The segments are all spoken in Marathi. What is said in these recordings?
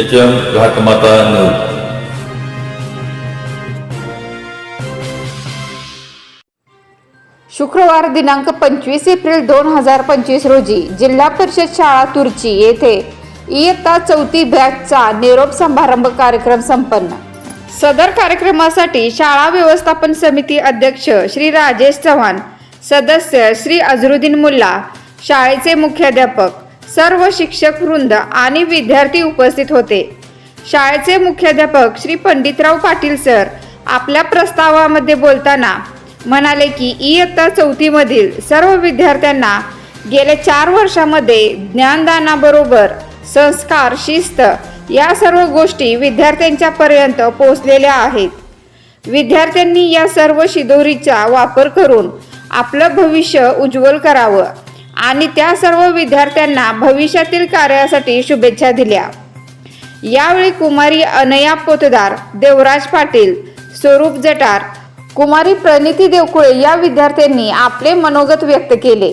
एच एम घाटमाता न्यूज शुक्रवार दिनांक पंचवीस एप्रिल दोन हजार पंचवीस रोजी जिल्हा परिषद शाळा तुर्ची येथे इयत्ता चौथी बॅचचा निरोप समारंभ कार्यक्रम संपन्न. सदर कार्यक्रमासाठी शाळा व्यवस्थापन समिती अध्यक्ष श्री राजेश चव्हाण सदस्य श्री अझरुद्दीन मुल्ला शाळेचे मुख्याध्यापक सर्व शिक्षक वृंद आणि विद्यार्थी उपस्थित होते. शाळेचे मुख्याध्यापक श्री पंडितराव पाटील सर आपल्या प्रस्तावामध्ये बोलताना म्हणाले की इयत्ता चौथीमधील सर्व विद्यार्थ्यांना गेल्या चार वर्षामध्ये ज्ञानदानाबरोबर संस्कार शिस्त या सर्व गोष्टी विद्यार्थ्यांच्या पर्यंत पोहोचलेल्या आहेत. विद्यार्थ्यांनी या सर्व शिदोरीचा वापर करून आपलं भविष्य उज्ज्वल करावं. आणि त्या सर्व विद्यार्थ्यांना भविष्यातील कार्यासाठी शुभेच्छा दिल्या. यावेळी कुमारी अनया पोतदार देवराज पाटील स्वरूप जटार कुमारी प्रणिती देवकुळे या विद्यार्थ्यांनी आपले मनोगत व्यक्त केले.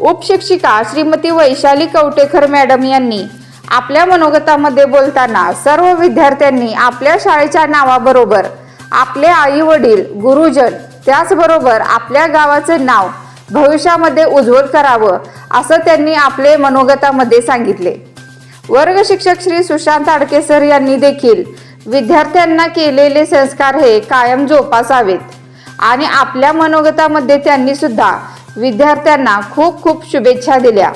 उपशिक्षिका श्रीमती वैशाली कवटेकर मॅडम यांनी आपल्या मनोगतामध्ये बोलताना सर्व विद्यार्थ्यांनी आपल्या शाळेच्या नावाबरोबर आपले आई वडील गुरुजन त्याचबरोबर आपल्या गावाचे नाव भविष्यामध्ये उज्ज्वल करावं असं त्यांनी आपले मनोगतामध्ये सांगितले. वर्ग शिक्षक श्री सुशांत आडके सर यांनी देखील विद्यार्थ्यांना केलेले संस्कार हे कायम जोपासावेत आणि आपल्या मनोगतामध्ये त्यांनी सुद्धा विद्यार्थ्यांना खूप खूप शुभेच्छा दिल्या.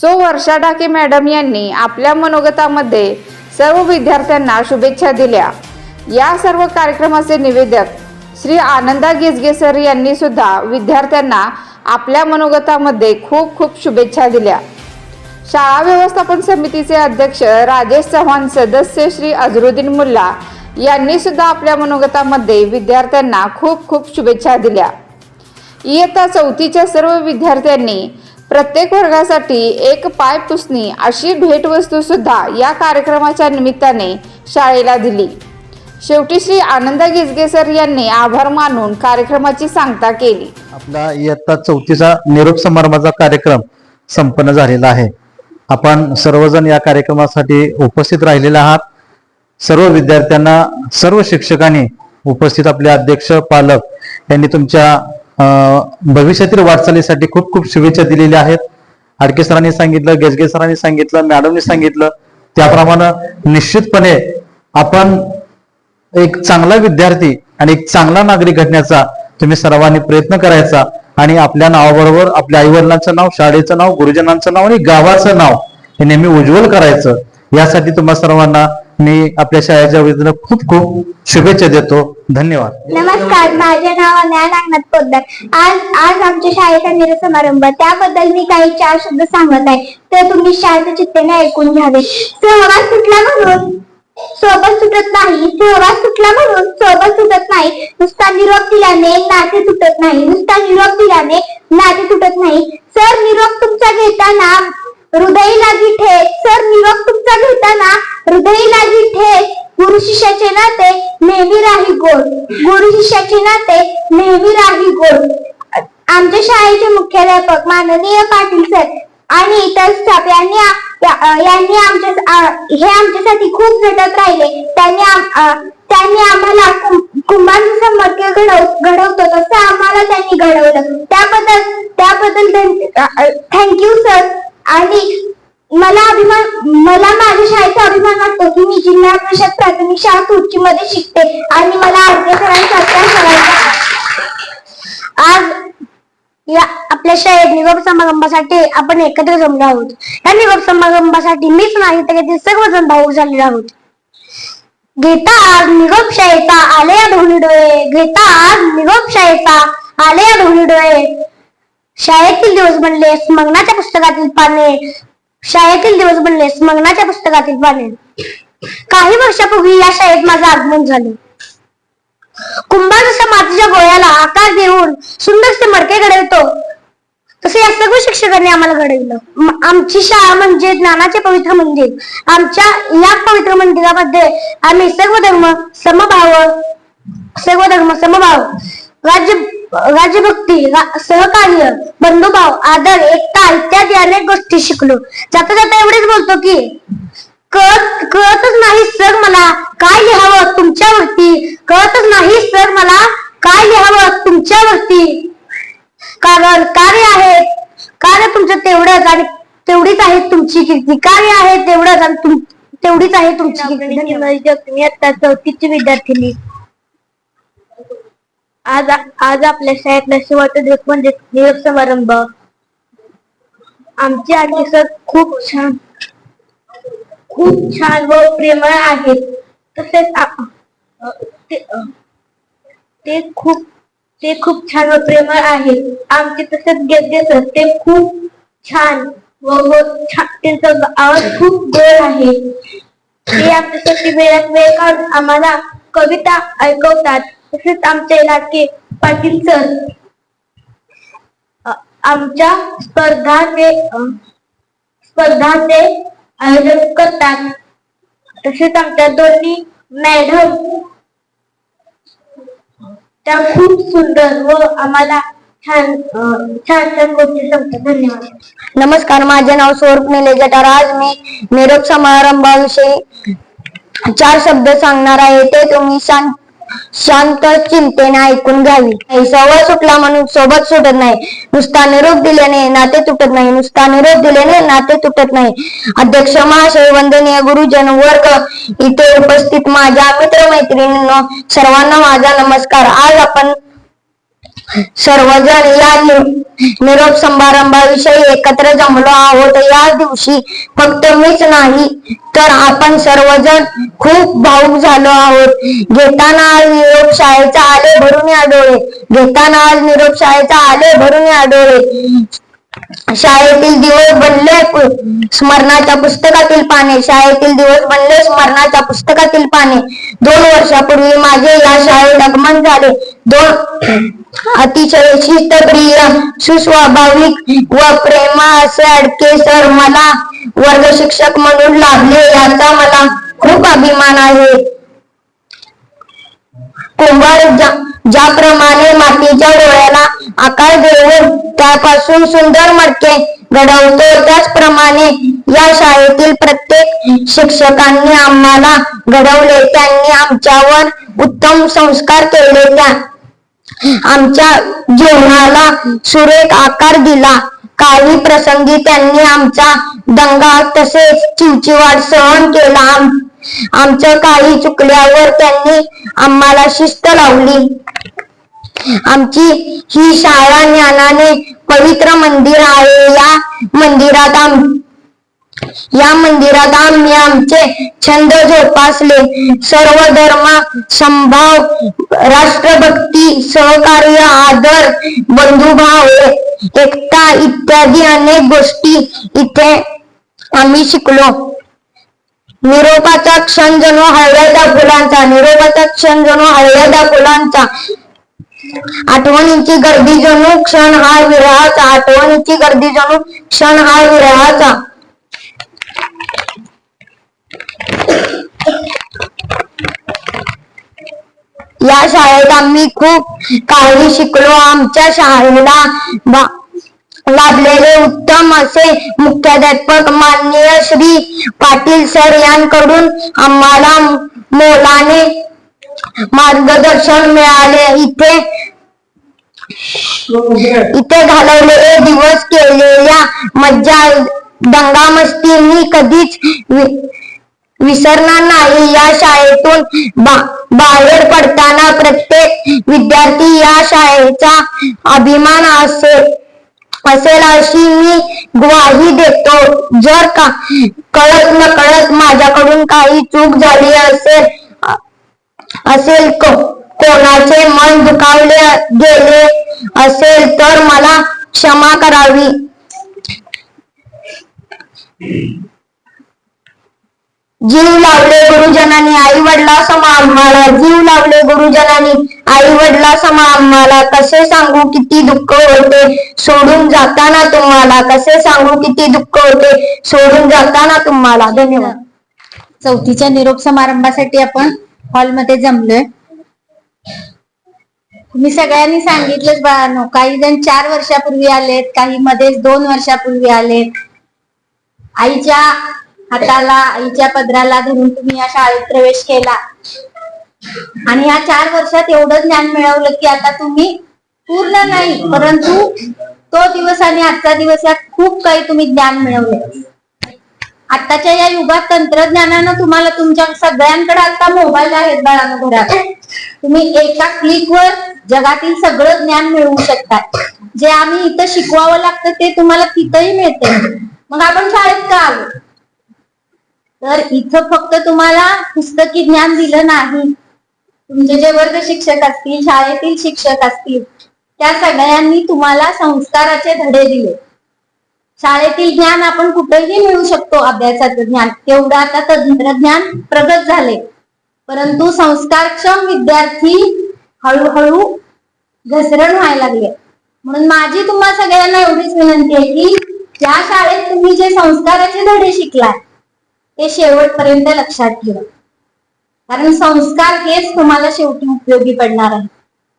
सो वर्षा डाके मॅडम यांनी आपल्या मनोगतामध्ये सर्व विद्यार्थ्यांना शुभेच्छा दिल्या. या सर्व कार्यक्रमाचे निवेदक श्री आनंदा गिजगे सर यांनी सुद्धा विद्यार्थ्यांना आपल्या मनोगतामध्ये खूप खूप शुभेच्छा दिल्या. शाळा व्यवस्थापन समितीचे अध्यक्ष राजेश चव्हाण सदस्य श्री अझरुद्दीन मुल्ला यांनी सुद्धा आपल्या मनोगतामध्ये विद्यार्थ्यांना खूप खूप शुभेच्छा दिल्या. इयत्ता चौथीच्या सर्व विद्यार्थ्यांनी प्रत्येक वर्गासाठी एक पाय पुसणी अशी भेटवस्तू सुद्धा या कार्यक्रमाच्या निमित्ताने शाळेला दिली. शेवटी श्री आनंदा गिजगे सर यांनी आभार मानून कार्यक्रमाची सांगता केली. आपला इयत्ता चौथीचा निरोप समारंभाचा कार्यक्रम संपन्न झालेला आहे. आपण सर्वजण या कार्यक्रमासाठी उपस्थित राहिलेले आहात. सर्व विद्यार्थ्यांना सर्व शिक्षकांनी उपस्थित आपले अध्यक्ष पालक यांनी तुमच्या भविष्यातील वाटचालीसाठी खूप खूप शुभेच्छा दिलेल्या आहेत. आडके सरांनी सांगितलं गेजगे सरांनी सांगितलं मॅडमनी सांगितलं. त्याप्रमाणे निश्चितपणे आपण एक चांगला विद्यार्थी आणि एक चांगला नागरिक घडण्याचा तुम्ही सर्वांनी प्रयत्न करायचा. आणि आपल्या नावाबरोबर आपल्या आईवडिलांचं नाव शाळेचं नाव गुरुजनांचं नाव आणि गावाचं नाव हे नेहमी उज्ज्वल करायचं. यासाठी तुम्हा सर्वांना मी आपल्या शाळेच्या वतीनं खूप खूप शुभेच्छा देतो. धन्यवाद. नमस्कार माझे नाव अनया नागनाथ पोद्दार. आज आज आमच्या शाळेचा निर समारंभ त्याबद्दल मी काही चार शब्द सांगत आहे. ते तुम्ही शाळेच्या चित्तेने ऐकून घ्यावे. सहवास सुटला म्हणून? सोबत सुटत नाही. सहवास सुटला म्हणून सोबत सुटत नाही. नुसता निरोप दिल्याने नाते तुटत नाही. नुसता निरोप दिल्याने नाते तुटत नाही. सर निरोप तुमचा घेताना हृदय लागी ठेच. सर निरोप तुमचा घेताना हृदय लागी ठेच. गुरु शिष्याचे नाते नेहमी राही गोड. गुरु शिष्याचे नाते नेहमी राही गोड. आमच्या शाळेचे मुख्याध्यापक माननीय पाटील सर आणि इतर स्टाफ यांनी यांनी आमच्या हे आमच्यासाठी खूप झटत राहिले. त्यांनी त्यांनी आम्हाला कुं- कुंभार घडव घडवतो तसं आम्हाला त्यांनी घडवलं. त्याबद्दल त्याबद्दल थँक्यू सर. आणि मला अभिमान मला माझ्या शाळेचा अभिमान वाटतो की मी जिल्हा परिषद प्राथमिक शाळा तुर्ची मध्ये शिकते. आणि मला आरोग्य सरांसारख्या आज या आपल्या शाळेत निरोप समारंभासाठी आपण एकत्र जमलो आहोत. या निरोप समारंभासाठी मीच नाही तर येथील सर्वजण भाऊक झालेले आहोत. घेता आज निरोप शाळेचा आले या दोन्ही डोळे. घेता आज निरोप शाळेचा आले या दोन्ही डोळे. शाळेतील दिवस बनले स्मरणाच्या पुस्तकातील पाने. शाळेतील दिवस बनले स्मरणाच्या पुस्तकातील पाने. काही वर्षापूर्वी या शाळेत माझं आगमन झालं. कुंभार जसा मातीच्या गोळ्याला आकार देऊन सुंदरसे मडके घडवतो तसे या सर्व शिक्षकांनी आम्हाला घडवलं. आमची शाळा म्हणजे ज्ञानाचे पवित्र मंदिर. आमच्या या पवित्र मंदिरामध्ये आम्ही सर्व धर्म समभाव सर्व धर्म समभाव राज्य राज्यभक्ती रा- सहकार्य बंधुभाव आदर एकता इत्यादी अनेक गोष्टी शिकलो. जाता जाता एवढेच बोलतो की कळत कळतच नाही सर मला काय लिहावं तुमच्यावरती कळतच नाही सर मला काय लिहावं तुमच्यावरती कारण कार्य आहे कार्य तुमचं तेवढंच आणि तेवढीच आहे तुमची कीर्ती कार्य आहे तेवढंच आणि तुम तेवढीच आहे तुमची कीर्ती मी आता चौथीची विद्यार्थिनी. आज आज आपल्या शाळेतला शेवटचा दिवस म्हणजे निरोप समारंभ. आमचे आजी सर खूप छान खूप छान व प्रेमळ आहेत. तसेच आ- अ, ते अ, ते खूप ते खूप छान व प्रेमळ आहेत. आमचे तसेच गेद्य सर ते खूप छान व त्यांचा आवाज खूप गोड आहे. ते आमच्यासाठी वेळात वेळ काढून आम्हाला कविता ऐकवतात. तसेच आमचे लाडके पाटील सर आमच्या स्पर्धाचे स्पर्धाचे आयोजन करतात. तसेच आमच्या दोन्ही मॅडम त्या खूप सुंदर व आम्हाला छान छान छान गोष्टी धन्यवाद. नमस्कार माझे नाव सौरभ निले आज मी निरोप समारंभाविषयी चार शब्द सांगणार आहे. ते तुम्ही शांत शांत चिंतेने ऐकून घ्यावी. सवय सुटला म्हणून सोबत सुटत नाही. नुसता निरोप दिल्याने नाते तुटत नाही. नुसता निरोप दिल्याने नाते तुटत नाही. अध्यक्ष महाशय वंदनीय गुरुजन वर्ग इथे उपस्थित माझ्या मित्रमैत्रिणींनो सर्वांना माझा नमस्कार. आज आपण सर्वजण या निरोप समारंभाविषयी एकत्र जमलो आहोत. या दिवशी फक्त मीच नाही तर आपण सर्वजण खूप भाऊक झालो आहोत. घेताना आज निरोप शाळेचा आले भरून या डोळे. घेताना आज निरोप शाळेचा आले भरून या डोळे. शाळेतील दिवस बनले स्मरणाच्या पुस्तकातील पाने शाळेतील दिवस बनले स्मरणाच्या पुस्तकातील पाने. दोन वर्षापूर्वी माझे या शाळेत आगमन झाले. दोन अतिशय शिस्तप्रिय सुस्वाभाविक व प्रेमा असे अडके सर मला वर्ग शिक्षक म्हणून लाभले. याचा मला खूप अभिमान आहे. कुंभार ज्याप्रमाणे मातीच्या डोळ्याला आकार देऊन त्यापासून सुंदर मडके घडवतो त्याचप्रमाणे या शाळेतील प्रत्येक शिक्षकांनी आम्हाला घडवले. त्यांनी आमच्यावर उत्तम संस्कार केले. त्या आमच्या जीवनाला सुरेख आकार दिला. काही प्रसंगी त्यांनी आमचा दंगा तसेच चिवचिवाट सहन केला. आमचं काही चुकल्यावर त्यांनी आम्हाला शिस्त लावली. आमची ही शाळा ज्ञानाने पवित्र मंदिर आहे. या मंदिरात आम या मंदिरात आम्ही आमचे छंद जोपासले. सर्व धर्म संभाव राष्ट्रभक्ती सहकार्य आदर बंधुभाव एकता इत्यादी अनेक गोष्टी इथे आम्ही शिकलो. निरोपाचा क्षण जणू हळव्याचा फुलांचा निरोपाचा क्षण जणू हळव्याचा फुलांचा. आठवणीची गर्दी जणू क्षण हा विरहाचा आठवणीची गर्दी जणू क्षण हा विरहाचा. या शाळेत आम्ही खूप काही शिकलो. आमच्या शाळेला लाभलेले उत्तम असे मुख्याध्यापक माननीय श्री पाटील सर यांकडून आम्हाला मोलाने मार्गदर्शन मिळाले. इथे इथे घालवलेले दिवस केलेल्या मज्जा दंगा मस्ती मी कधीच विसरणार नाही. या शाळेतून बा- बाहेर पडताना प्रत्येक विद्यार्थी या शाळेचा अभिमान असेल असेल अशी मी ग्वाही देतो. जर का कळत न कळत माझ्याकडून काही चूक झाली असेल असेल को- कोणाचे मन दुखावले गेले असेल तर मला क्षमा करावी. जीव लावले गुरुजनांनी आई वडिला समा आम्हाला जीव लावले गुरुजनांनी. आई वडला समा आम्हाला कसे सांगू किती दुःख होते? सोडून जाताना तुम्हाला कसे सांगू किती दुःख होते? सोडून जाताना तुम्हाला. धन्यवाद. चौथीच्या निरोप समारंभासाठी आपण हॉलमध्ये जमलोय. तुम्ही सगळ्यांनी सांगितलंच बाळांनो काही जण चार वर्षापूर्वी आलेत काही मध्येच दोन वर्षापूर्वी आलेत. आईच्या हाताला आईच्या पदराला धरून तुम्ही या शाळेत प्रवेश केला. आणि या चार वर्षात एवढं ज्ञान मिळवलं की आता तुम्ही पूर्ण नाही परंतु तो दिवस आणि आजचा दिवस यात खूप काही तुम्ही ज्ञान मिळवले. आताच्या या युगात तंत्रज्ञानानं तुम्हाला तुमच्या सगळ्यांकडे आता मोबाईल आहेत बाळानं घरात. तुम्ही एका क्लिकवर जगातील सगळं ज्ञान मिळवू शकता. जे आम्ही इथं शिकवावं लागतं ते तुम्हाला तिथंही मिळते. मग आपण शाळेत का आलो? तर इथं फक्त तुम्हाला पुस्तकी ज्ञान दिलं नाही. तुमचे जे वर्ग शिक्षक असतील शाळेतील शिक्षक असतील त्या सगळ्यांनी तुम्हाला संस्काराचे धडे दिले. शाळेतील ज्ञान आपण कुठेही मिळू शकतो अभ्यासाचं ज्ञान. तेवढं आता तंत्रज्ञान प्रगत झाले परंतु संस्कारक्षम विद्यार्थी हळूहळू घसरण व्हायला लागले. म्हणून माझी तुम्हाला सगळ्यांना एवढीच विनंती आहे की ज्या शाळेत तुम्ही जे संस्काराचे धडे शिकलाय ते शेवटपर्यंत लक्षात ठेवा. कारण संस्कार हेच तुम्हाला शेवटी उपयोगी पडणार आहे.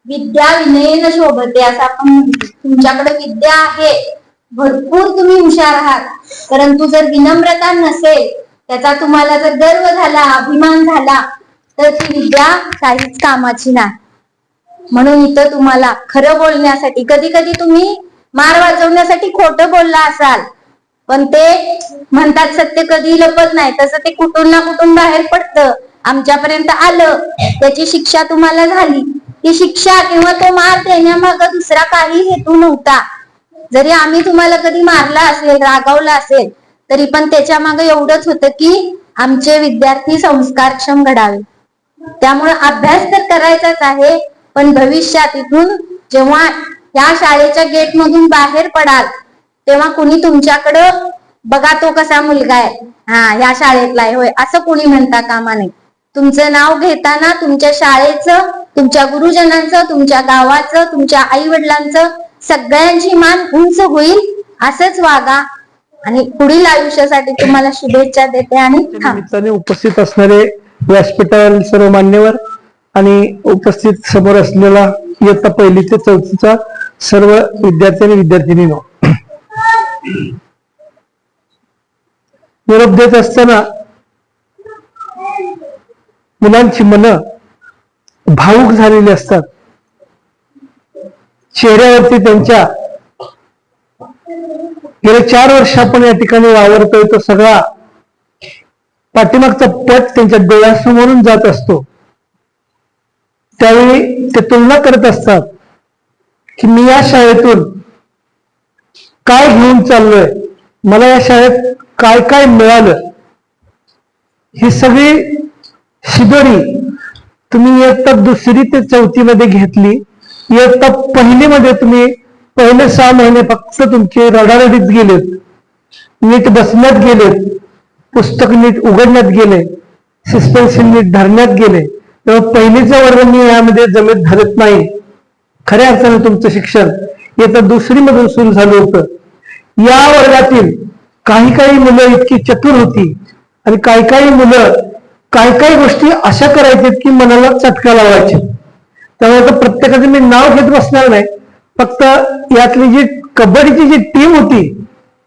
विद्या विनयन शोभते असं आपण तुमच्याकडे विद्या आहे. भरपूर तुम्ही हुशार आहात. परंतु जर विनम्रता नसेल त्याचा तुम्हाला जर गर्व झाला अभिमान झाला तर ती विद्या काहीच कामाची नाही. म्हणून इथं तुम्हाला खरं बोलण्यासाठी कधी कधी तुम्ही मार वाजवण्यासाठी खोटं बोलला असाल पण ते म्हणतात सत्य कधी लपत नाही. तसं ते कुठून ना कुठून बाहेर पडतं. आमच्यापर्यंत आलं त्याची शिक्षा तुम्हाला झाली. ती शिक्षा किंवा तो मार देण्यामाग दुसरा काही हेतू नव्हता. जरी आम्ही तुम्हाला कधी मारला असेल रागावला असेल तरी पण त्याच्यामागे एवढंच होतं की आमचे विद्यार्थी संस्कारक्षम घडावे. त्यामुळे अभ्यास तर करायचाच आहे पण भविष्यात इथून जेव्हा या शाळेच्या गेट मधून बाहेर पडाल तेव्हा कुणी तुमच्याकडं बघा तो कसा मुलगा आहे. हा या शाळेतला आहे. होय असं कुणी म्हणता कामा नये. तुमचं नाव घेताना तुमच्या शाळेचं तुमच्या गुरुजनांचं तुमच्या गावाचं तुमच्या आई वडिलांचं सगळ्यांची मान उंच होईल असंच वागा. आणि पुढील आयुष्यासाठी तुम्हाला शुभेच्छा देते आणि थांब. निमित्ताने उपस्थित असणारे व्यासपीठावरील सर्व मान्यवर आणि उपस्थित समोर असलेला इयत्ता पहिली ते चौथीचा सर्व विद्यार्थी आणि विद्यार्थिनीनो निरोप देत असताना मुलांची मन भावुक झालेली असतात. चेहऱ्यावरती त्यांच्या गेल्या चार वर्ष आपण या ठिकाणी वावरतोय तो सगळा पाठीमागचा पट त्यांच्या डोळ्यासमोरून जात असतो. त्यावेळी ते तुलना करत असतात की मी या शाळेतून काय घेऊन चाललोय? मला या शाळेत काय काय मिळालं? ही सगळी शिदोरी तुम्ही इयत्ता दुसरी ते चौथी मध्ये घेतली इयत्ता पहिलीमध्ये तुम्ही पहिले सहा महिने फक्त तुमचे रडारडीत गेलेत नीट बसण्यात गेलेत पुस्तक नीट उघडण्यात गेले सस्पेन्शन नीट धरण्यात गेले. तेव्हा पहिलीचा वर्ग मी यामध्ये जमेत धरत नाही. खऱ्या अर्थाने तुमचं शिक्षण तर दुसरी मधून सुरू झालं होतं. या वर्गातील काही काही मुलं इतकी चतुर होती आणि काही काही मुलं काही काही गोष्टी अशा करायच्यात की मनाला चटका लावायचे. त्यामुळे तर प्रत्येकाचं मी नाव घेत बसणार नाही. फक्त यातली जी कबड्डीची जी टीम होती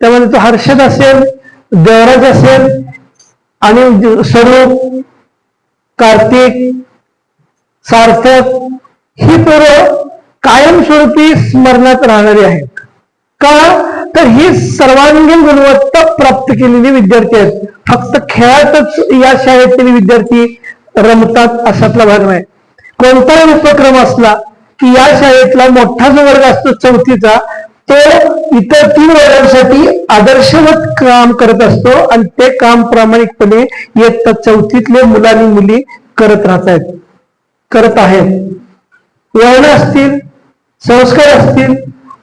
त्यामध्ये तो हर्षद असेल देवराज असेल आणि स्वरूप कार्तिक सार्थक ही पोरं कायमस्वरूपी स्मरणात राहणारी आहेत. का? तर ही सर्वांगीण गुणवत्ता प्राप्त केलेली विद्यार्थी आहेत. फक्त खेळातच या शाळेतील विद्यार्थी रमतात अशातला भाग नाही. कोणताही उपक्रम असला की या शाळेतला मोठा जो वर्ग असतो चौथीचा तो इतर तीन वर्गांसाठी आदर्शवत काम करत असतो आणि ते काम प्रामाणिकपणे इयत्ता चौथीतले मुलांनी मुली करत राहत आहेत करत आहेत. वळण असतील संस्कार असतील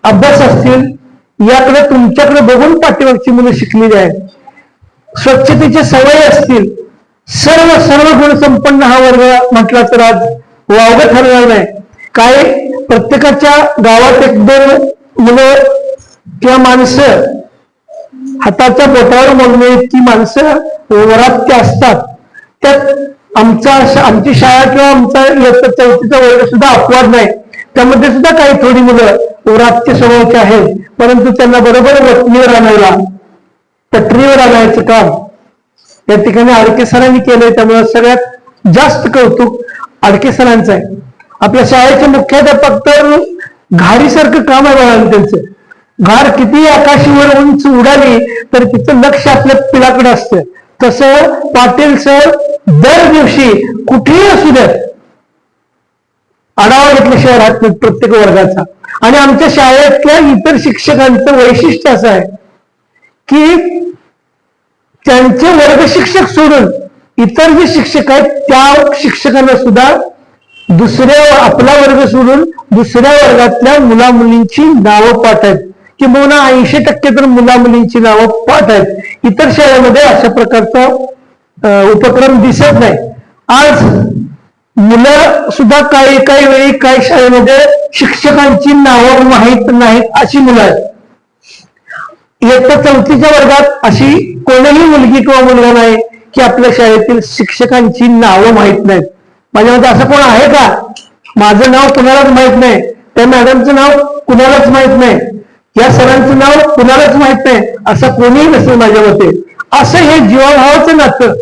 अभ्यास असतील याकडे तुमच्याकडे बघून पाठीमागची मुलं शिकलेली आहेत. स्वच्छतेचे सवय असतील सर्व सर्व गुण संपन्न हा वर्ग म्हटला तर आज वावग ठरणार नाही. काय प्रत्येकाच्या गावात एक दोन मुलं किंवा माणसं हाताच्या बोटावर मोजणे इतकी माणसं वरात असतात. त्यात आमचा आमची शाळा किंवा आमचा चौथीचा वर्ग सुद्धा अपवाद नाही. त्यामध्ये सुद्धा काही थोडी मुलं वरातच्या स्वभावाची आहेत परंतु त्यांना बरोबर वतनीवर आणायला पटरीवर आणायचं काम या ठिकाणी आडके सरांनी केलंय त्यामुळे सगळ्यात जास्त कौतुक आडके सरांचं आहे. आपल्या शाळेचे मुख्याध्यापक तर घारीसारखं काम आहे बघा त्यांचं. घार किती आकाशीवर उंच उडाली तर तिचं लक्ष आपल्या पिलाकडे असतं. तसं पाटील सर दर दिवशी कुठेही असू द्यात आढावा घेतल्याशिवाय राहत प्रत्येक वर्गाचा. आणि आमच्या शाळेतल्या इतर शिक्षकांचं वैशिष्ट्य असं आहे की त्यांचे वर्ग शिक्षक सोडून इतर जे शिक्षक आहेत त्या शिक्षकांना सुद्धा दुसऱ्या आपला वर्ग सोडून दुसऱ्या वर्गातल्या मुला मुलींची नावं पाठ आहेत. किंवा ऐंशी टक्के तर मुला मुलींची नावं पाठ आहेत. इतर शाळेमध्ये अशा प्रकारचा उपक्रम दिसत नाही. आज मुलं सुद्धा काही काही वेळी काही शाळेमध्ये शिक्षकांची नावं माहीत नाहीत अशी मुलं आहेत. इयत्ता चौथीच्या वर्गात अशी कोणीही मुलगी किंवा मुलगा नाही की आपल्या शाळेतील शिक्षकांची नावं माहीत नाहीत. माझ्यामध्ये असं कोण आहे का? माझं नाव कुणालाच माहीत नाही. त्या मॅडमचं नाव कुणालाच माहीत नाही. या सरांचं नाव कुणालाच माहीत नाही. असं कोणीही नसेल माझ्या मते. असं हे जीवाभावाचं नातं.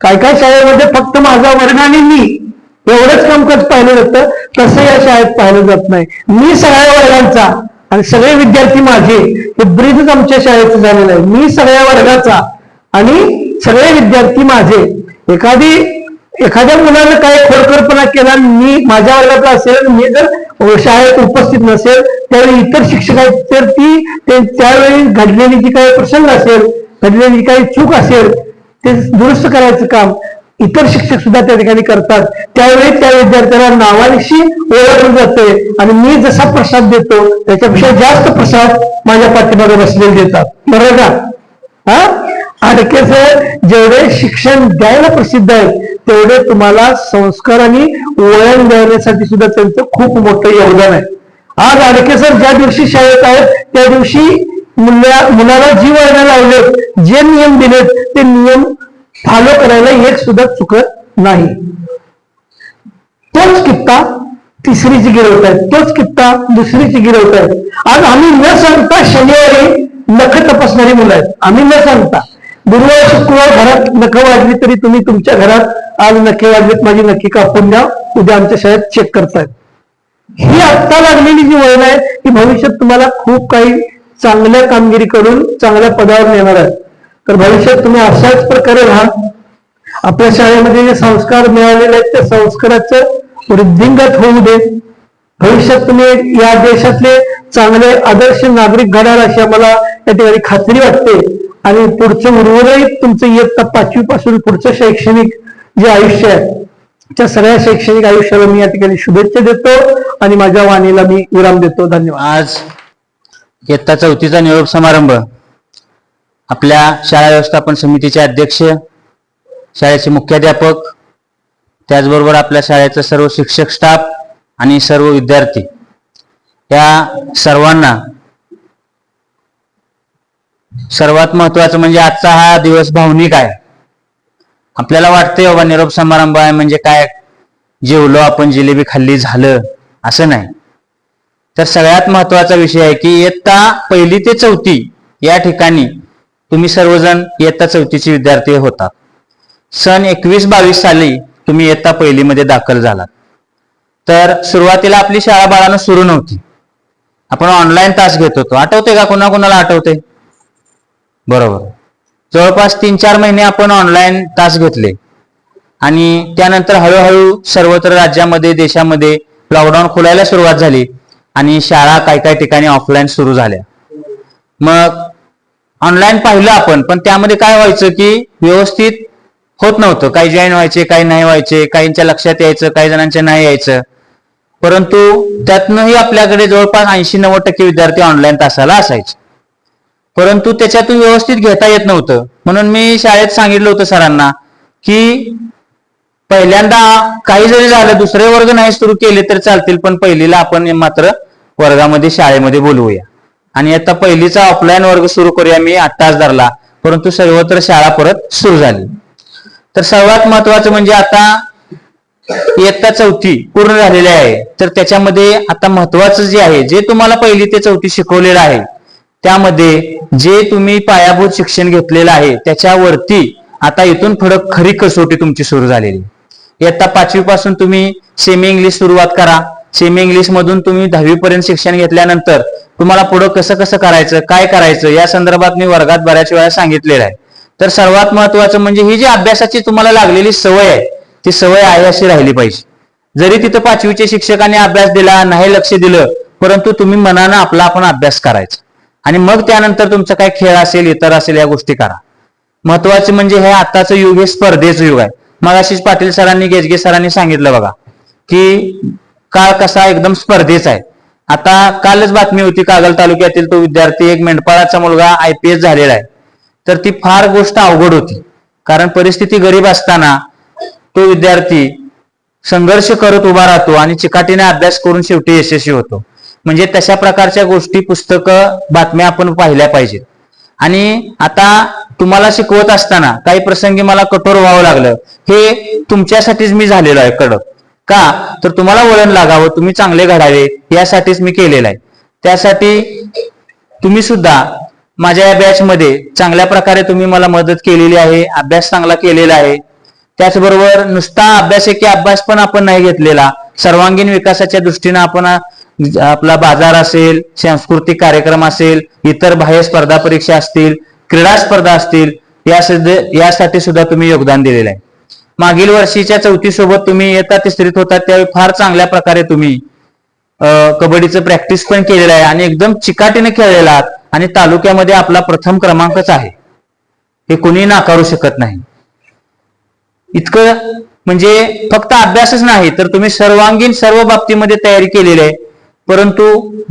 काय काय शाळेमध्ये फक्त माझा वर्ग आणि मी. एवढंच कामकाज पाहिलं जातं तसं या शाळेत पाहिलं जात नाही. मी सगळ्या वर्गांचा आणि सगळे विद्यार्थी माझे हे ब्रिजच आमच्या शाळेचं झालेलं आहे. मी सगळ्या वर्गाचा आणि सगळे विद्यार्थी माझे एखादी एखाद्या मुलानं काही खोडकरपणा केला मी माझ्या वर्गातला असेल मी जर शाळेत उपस्थित नसेल त्यावेळी इतर शिक्षक आहेत तर ती त्यावेळी घडलेली जी काही प्रसंग असेल घडलेली जी काही चूक असेल ते दुरुस्त करायचं काम. इतर शिक्षक सुद्धा त्या ठिकाणी करतात. त्यावेळी त्या विद्यार्थ्याला नावाशी ओळखलं जाते आणि मी जसा प्रसाद देतो त्याच्यापेक्षा जास्त प्रसाद माझ्या पाठीमागे बसलेले देतात. बरोबर का? हा? अडकेच जेवढे शिक्षण द्यायला प्रसिद्ध आहे तेवढे तुम्हाला संस्कार आणि वळण देण्यासाठी सुद्धा त्यांचं खूप मोठं योगदान आहे. आज अडके सर ज्या दिवशी शाळेत आहेत त्या दिवशी मुला मुलाला जी वळणं लावलेत जे नियम दिलेत ते नियम फॉलो करायला एक सुद्धा चुकत नाही. तोच कित्ता तिसरीची गिरवत आहे तोच कित्ता दुसरीची गिरवत आहे आज आम्ही न सांगता शनिवारी नख तपासणारी मुलं आहेत. आम्ही न सांगता. गुरुवार शुक्रवार घरात नख वाजली तरी तुम्ही तुमच्या घरात आज नखे वाजलीत माझी नक्की कापून द्या. उद्या आमच्या शाळेत चेक करतायत. ही आत्ता लागलेली जी वळण आहे ती भविष्यात तुम्हाला खूप काही चांगल्या कामगिरी करून चांगल्या पदावर नेणार आहे. तर भविष्यात तुम्ही अशाच प्रकारे राहा. आपल्या शाळेमध्ये जे संस्कार मिळालेले आहेत त्या संस्काराचं वृद्धिंगत होऊ दे. भविष्यात तुम्ही या देशातले चांगले आदर्श नागरिक घडाल अशी आम्हाला या ठिकाणी खात्री वाटते. आणि पुढचं उर्वरित तुमचं इयत्ता पाचवी पासून पुढचं शैक्षणिक जे आयुष्य आहे त्या सगळ्या शैक्षणिक आयुष्याला मी या ठिकाणी शुभेच्छा देतो आणि माझ्या वाणीला मी विराम देतो. धन्यवाद. आज इयत्ता चौथीचा निरोप समारंभ. आपल्या शाळा व्यवस्थापन समितीचे अध्यक्ष शाळेचे मुख्याध्यापक त्याचबरोबर आपल्या शाळेचा सर्व शिक्षक स्टाफ आणि सर्व विद्यार्थी. या सर्वांना सर्वात महत्वाचं म्हणजे आजचा हा दिवस भावनिक आहे. आपल्याला वाटतंय बाबा निरोप समारंभ आहे म्हणजे काय? जेवलो आपण जिलेबी खाल्ली झालं. असं नाही. तर सगळ्यात महत्त्वाचा विषय आहे की इयत्ता पहिली ते चौथी या ठिकाणी तुम्ही सर्वजण इयत्ता चौथीचे विद्यार्थी होता. सन एकवीस बावीस साली तुम्ही इयत्ता पहिलीमध्ये दाखल झालात. तर सुरुवातीला आपली शाळा बाळानं सुरू नव्हती. आपण ऑनलाईन तास घेत होतो. आठवते का? कोणाकोणाला आठवते? बरोबर. जवळपास तीन चार महिने आपण ऑनलाईन तास घेतले. आणि त्यानंतर हळूहळू सर्वत्र राज्यामध्ये देशामध्ये लॉकडाऊन खोलायला सुरुवात झाली आणि शाळा काही काही ठिकाणी ऑफलाईन सुरू झाल्या. मग ऑनलाईन पाहिलं आपण पण त्यामध्ये काय व्हायचं की व्यवस्थित होत नव्हतं. काही जॉईन व्हायचे काही नाही व्हायचे काहींच्या लक्षात यायचं काही जणांच्या नाही यायचं. परंतु त्यातनंही आपल्याकडे जवळपास ऐंशी नव्वद टक्के विद्यार्थी ऑनलाईन तासाला असायचे. परंतु त्याच्यातून व्यवस्थित घेता येत नव्हतं. म्हणून मी शाळेत सांगितलं होतं सरांना की पहिल्यांदा काही जरी झालं दुसरे वर्ग नाही सुरू केले तर चालतील पण पहिलीला आपण मात्र वर्गामध्ये शाळेमध्ये बोलवूया. आणि आता पहिलीचा ऑफलाईन वर्ग सुरू करूया मी आठ तास धरला. परंतु सर्वत्र शाळा परत सुरू झाली. तर सर्वात महत्वाचं म्हणजे आता इयत्ता चौथी पूर्ण झालेली आहे. तर त्याच्यामध्ये आता महत्वाचं जे आहे जे तुम्हाला पहिली ते चौथी शिकवलेलं आहे त्यामध्ये जे तुम्ही पायाभूत शिक्षण घेतलेलं आहे त्याच्यावरती आता इथून पुढे खरी कसोटी तुमची सुरू झालेली. इयत्ता पाचवी पासून तुम्ही सेमी इंग्लिश सुरुवात करा. सेमी इंग्लिश मधून तुम्ही दहावी पर्यंत शिक्षण घेतल्यानंतर तुम्हाला पुढं कसं कसं करायचं काय करायचं या संदर्भात मी वर्गात बऱ्याच वेळा सांगितलेलं आहे. तर सर्वात महत्वाचं म्हणजे ही जी अभ्यासाची तुम्हाला लागलेली सवय आहे ती सवय आहे अशी राहिली पाहिजे. जरी तिथं पाचवीच्या शिक्षकाने अभ्यास दिला नाही लक्ष दिलं परंतु तुम्ही मनानं आपला आपण अभ्यास करायचा. आणि मग त्यानंतर तुमचा काय खेळ असेल इतर असेल या गोष्टी करा. महत्त्वाचे म्हणजे हे आताचं युग हे स्पर्धेचं युग आहे. मग अशीच पाटील सरांनी गेजगे सरांनी सांगितलं बघा की काळ कसा एकदम स्पर्धेचा आहे. आता कालच बातमी होती कागल तालुक्यातील तो विद्यार्थी एक मेंढपाळाचा मुलगा आय पी एस झालेला आहे. तर ती फार गोष्ट अवघड होती. कारण परिस्थिती गरीब असताना तो विद्यार्थी संघर्ष करत उभा राहतो आणि चिकाटीने अभ्यास करून शेवटी यशस्वी होतो. म्हणजे तशा प्रकारच्या गोष्टी पुस्तकं बातम्या आपण पाहिल्या पाहिजेत. आणि आता तुम्हाला शिकवत असताना काही प्रसंगी मला कठोर व्हावं लागलं. हे तुमच्यासाठीच मी झालेलो आहे कडक. का? तर तुम्हाला वळण लागावं तुम्ही चांगले घडावे यासाठीच मी केलेलं आहे. त्यासाठी तुम्ही सुद्धा माझ्या या बॅचमध्ये चांगल्या प्रकारे तुम्ही मला मदत केलेली आहे अभ्यास चांगला केलेला आहे. त्याचबरोबर नुसता अभ्यास की अभ्यास पण आपण नाही घेतलेला. सर्वांगीण विकासाच्या दृष्टीनं आपण आपला बाजार असेल सांस्कृतिक कार्यक्रम असेल इतर बाह्य स्पर्धा परीक्षा असतील क्रीडा स्पर्धा असतील यासाठी सुद्धा तुम्ही योगदान दिलेलं आहे. मागील वर्षीच्या चौथी सोबत तुम्ही येता तिसरीत होता त्यावेळी फार चांगल्या प्रकारे तुम्ही कबड्डीचं प्रॅक्टिस पण केलेलं आहे आणि एकदम चिकाटीने खेळलेला आहात आणि तालुक्यामध्ये आपला प्रथम क्रमांकच आहे. हे कोणी नाकारू शकत नाही. इतकं म्हणजे फक्त अभ्यासच नाही तर तुम्ही सर्वांगीण सर्व बाबतीमध्ये तयारी केलेली आहे. परंतु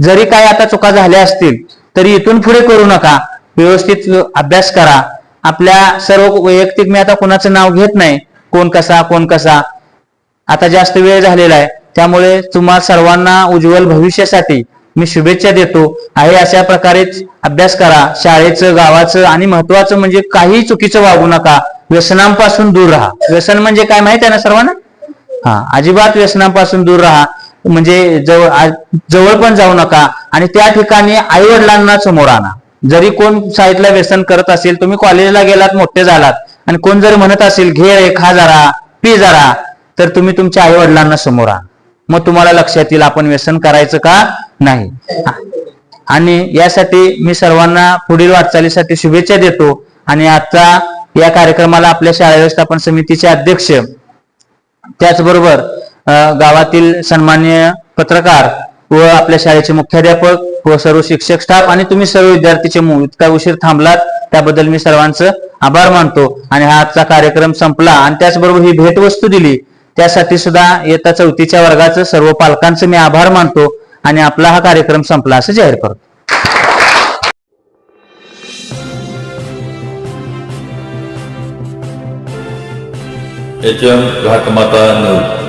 जरी काय आता चुका झाल्या असतील तरी इथून पुढे करू नका. व्यवस्थित अभ्यास करा. आपल्या सर्व वैयक्तिक मी आता कोणाचं नाव घेत नाही कोण कसा कोण कसा. आता जास्त वेळ झालेला आहे त्यामुळे तुम्हा सर्वांना उज्ज्वल भविष्यासाठी मी शुभेच्छा देतो. आहे अशा प्रकारेच अभ्यास करा शाळेचं गावाचं आणि महत्वाचं म्हणजे काही चुकीचं वागू नका. व्यसनांपासून दूर राहा. व्यसन म्हणजे काय माहीत आहे ना सर्वांना? हा अजिबात व्यसनांपासून दूर राहा. म्हणजे जवळ जवळ पण जाऊ नका आणि त्या ठिकाणी आई वडिलांना समोर आणा. जरी कोण साईडला व्यसन करत असेल तुम्ही कॉलेजला गेलात मोठे झालात आणि कोण जर म्हणत असेल घे रे, खा जरा पी जरा तर तुम्ही तुमच्या आई वडिलांना समोर मग तुम्हाला लक्षात येईल आपण व्यसन करायचं का नाही. आणि यासाठी मी सर्वांना पुढील वाटचालीसाठी शुभेच्छा देतो. आणि आता या कार्यक्रमाला आपल्या शाळा व्यवस्थापन समितीचे अध्यक्ष त्याचबरोबर गावातील सन्मान्य पत्रकार व आपल्या शाळेचे मुख्याध्यापक व सर्व शिक्षक स्टाफ आणि तुम्ही सर्व विद्यार्थीचे इतका उशीर थांबलात त्याबद्दल मी सर्वांचं आभार मानतो. आणि हा आजचा कार्यक्रम संपला आणि त्याचबरोबर ही भेटवस्तू दिली. त्यासाठी सुद्धा येत्या चौथीच्या वर्गाचं सर्व पालकांचं मी आभार मानतो. आणि आपला हा कार्यक्रम संपला. असं जाहीर करतो. एच एम घाटमाता नऊ.